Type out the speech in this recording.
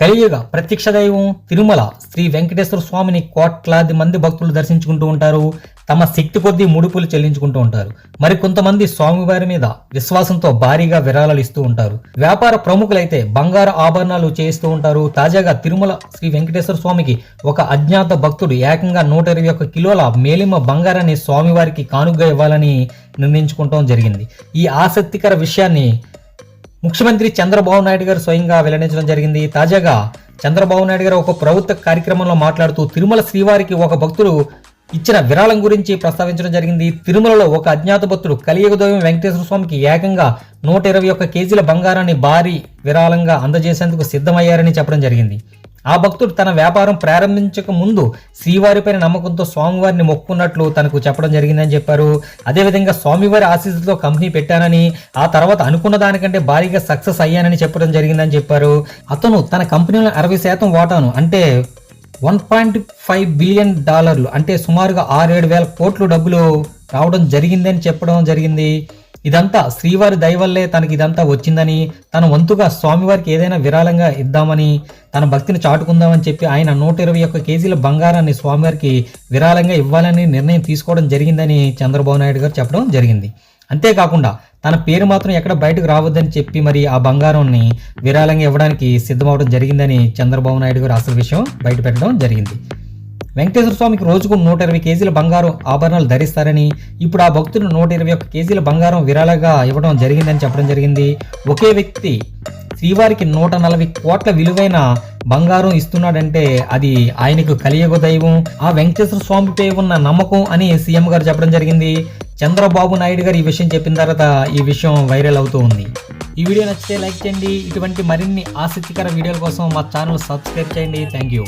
కలియుగ ప్రత్యక్ష దైవం తిరుమల శ్రీ వెంకటేశ్వర స్వామిని కోట్లాది మంది భక్తులు దర్శించుకుంటూ ఉంటారు. తమ శక్తి కొద్దీ ముడుపులు చెల్లించుకుంటూ ఉంటారు. మరి కొంతమంది స్వామివారి మీద విశ్వాసంతో భారీగా విరాళాలు ఇస్తూ ఉంటారు. వ్యాపార ప్రముఖులైతే బంగారు ఆభరణాలు చేయిస్తూ ఉంటారు. తాజాగా తిరుమల శ్రీ వెంకటేశ్వర స్వామికి ఒక అజ్ఞాత భక్తుడు ఏకంగా నూట ఇరవై ఒక్క కిలోల మేలిమ బంగారాన్ని స్వామివారికి కానుగ్గా ఇవ్వాలని నిర్ణయించుకుంటాం జరిగింది. ఈ ఆసక్తికర విషయాన్ని ముఖ్యమంత్రి చంద్రబాబు నాయుడు గారు స్వయంగా వెల్లడించడం జరిగింది. తాజాగా చంద్రబాబు నాయుడు గారు ఒక ప్రభుత్వ కార్యక్రమంలో మాట్లాడుతూ తిరుమల శ్రీవారికి ఒక భక్తుడు ఇచ్చిన విరాళం గురించి ప్రస్తావించడం జరిగింది. తిరుమలలో ఒక అజ్ఞాత భక్తుడు కలియుగదోయం వెంకటేశ్వర స్వామికి ఏకంగా నూట ఇరవై ఒక్క కేజీల బంగారాన్ని భారీ విరాళంగా అందజేసేందుకు సిద్ధమయ్యారని చెప్పడం జరిగింది. ఆ భక్తుడు తన వ్యాపారం ప్రారంభించక ముందు శ్రీవారిపైన నమ్మకంతో స్వామివారిని మొక్కున్నట్లు తనకు చెప్పడం జరిగిందని చెప్పారు. అదేవిధంగా స్వామివారి ఆశీస్సులతో కంపెనీ పెట్టానని ఆ తర్వాత అనుకున్న దానికంటే భారీగా సక్సెస్ అయ్యానని చెప్పడం జరిగిందని చెప్పారు. అతను తన కంపెనీలో అరవై శాతం వాటాను అంటే వన్ పాయింట్ ఫైవ్ బిలియన్ డాలర్లు అంటే సుమారుగా ఆరేడు వేల కోట్లు డబ్బులు రావడం జరిగిందని చెప్పడం జరిగింది. ఇదంతా శ్రీవారి దయవల్లే తనకి ఇదంతా వచ్చిందని తన వంతుగా స్వామివారికి ఏదైనా విరాళంగా ఇద్దామని తన భక్తిని చాటుకుందామని చెప్పి ఆయన నూట ఇరవై ఒక్క కేజీల బంగారాన్ని స్వామివారికి విరాళంగా ఇవ్వాలని నిర్ణయం తీసుకోవడం జరిగిందని చంద్రబాబు నాయుడు గారు చెప్పడం జరిగింది. అంతేకాకుండా తన పేరు మాత్రం ఎక్కడ బయటకు రావద్దని చెప్పి మరి ఆ బంగారాన్ని విరాళంగా ఇవ్వడానికి సిద్ధమవడం జరిగిందని చంద్రబాబు నాయుడు గారు అసలు విషయం బయట పెట్టడం జరిగింది. వెంకటేశ్వర స్వామికి రోజుకు నూట ఇరవై కేజీల బంగారం ఆభరణాలు ధరిస్తారని ఇప్పుడు ఆ భక్తుడు నూట ఇరవై ఒక్క కేజీల బంగారం విరాళగా ఇవ్వడం జరిగిందని చెప్పడం జరిగింది. ఒకే వ్యక్తి శ్రీవారికి నూట నలభై కోట్ల విలువైన బంగారం ఇస్తున్నాడంటే అది ఆయనకు కలియుగ దైవం. ఆ వెంకటేశ్వర స్వామిపై ఉన్న నమ్మకం అని సీఎం గారు చెప్పడం జరిగింది. చంద్రబాబు నాయుడు గారు ఈ విషయం చెప్పిన తర్వాత ఈ విషయం వైరల్ అవుతూ ఉంది. ఈ వీడియో నచ్చితే లైక్ చేయండి. ఇటువంటి మరిన్ని ఆసక్తికర వీడియోల కోసం మా ఛానల్ సబ్స్క్రైబ్ చేయండి. Thank you.